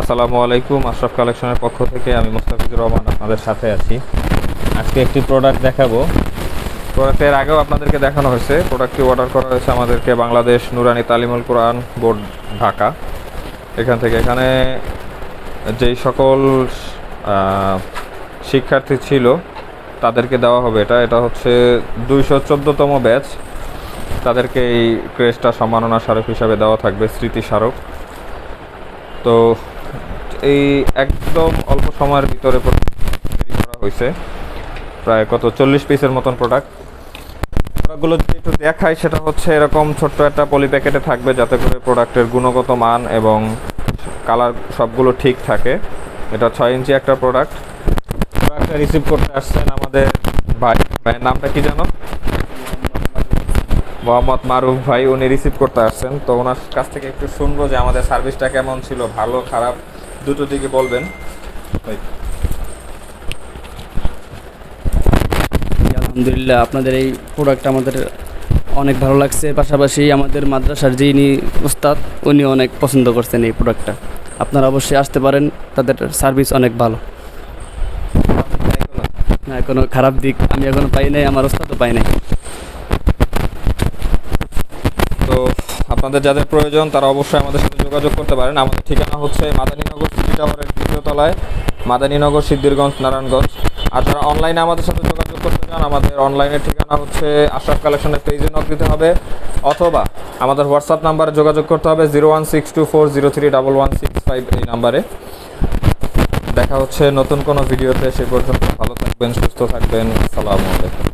আসসালামু আলাইকুম, আশরাফ কালেকশনের পক্ষ থেকে আমি মোস্তাফিজুর রহমান আপনাদের সাথে আছি। আজকে একটি প্রোডাক্ট দেখাবো। প্রোডাক্টের আগেও আপনাদেরকে দেখানো হয়েছে। প্রোডাক্টটি অর্ডার করা হয়েছে আমাদেরকে বাংলাদেশ নুরানি তালিমুল কোরআন বোর্ড, ঢাকা। এখান থেকে এখানে যেই সকল শিক্ষার্থী ছিল, তাদেরকে দেওয়া হবে এটা। এটা হচ্ছে দুইশো চোদ্দোতম ব্যাচ তাদেরকে এই ক্রেজটা সম্মাননা স্মারক হিসাবে দেওয়া থাকবে স্মৃতি স্মারক তো এই একদম অল্প সময়ের ভিতরে তৈরি করা হয়েছে। প্রায় কত? চল্লিশ পিসের মতন প্রোডাক্ট প্রোডাক্টগুলো যদি একটু দেখাই, সেটা হচ্ছে এরকম ছোট্ট একটা পলি প্যাকেটে থাকবে, যাতে করে প্রোডাক্টের গুণগত মান এবং কালার সবগুলো ঠিক থাকে। এটা ছয় ইঞ্চি একটা প্রোডাক্ট প্রোডাক্টটা রিসিভ করতে আসছেন আমাদের ভাই। ভাইয়ের নামটা কি জানো মোহাম্মদ মারুফ ভাই, উনি রিসিভ করতে আসছেন। তো ওনার কাছ থেকে একটু শুনব যে আমাদের সার্ভিসটা কেমন ছিল, ভালো, খারাপ? দুটো দিকে বলবেন। আলহামদুলিল্লাহ, আপনাদের এই প্রোডাক্ট আমাদের অনেক ভালো লাগছে। পাশাপাশি আমাদের মাদ্রাসার যিনি উস্তাদ উনি অনেক পছন্দ করছেন এই প্রোডাক্টটা আপনারা অবশ্যই আসতে পারেন, তাদের সার্ভিস অনেক ভালো। না কোনো খারাপ দিক আমি এখনও পাই নাই, আমার উস্তাদও পাই নাই তো আপনাদের যাদের প্রয়োজন, তারা অবশ্যই আমাদের সাথে যোগাযোগ করতে পারেন। আমাদের ঠিকানা হচ্ছে মাদানীনগর সিটি টাওয়ারের দ্বিতীয় তলায়, মাদানীনগর সিদ্ধিরগঞ্জ, নারায়ণগঞ্জ। আর যারা অনলাইনে আমাদের সাথে যোগাযোগ করতে চান, আমাদের অনলাইনের ঠিকানা হচ্ছে আশরাফ কালেকশনের পেজে নক দিতে হবে। অথবা আমাদের হোয়াটসঅ্যাপ নাম্বারে যোগাযোগ করতে হবে zero one six two four zero three double one six five এই নাম্বারে দেখা হচ্ছে নতুন কোনো ভিডিওতে সে পর্যন্ত ভালো থাকবেন, সুস্থ থাকবেন। আসসালামু আলাইকুম।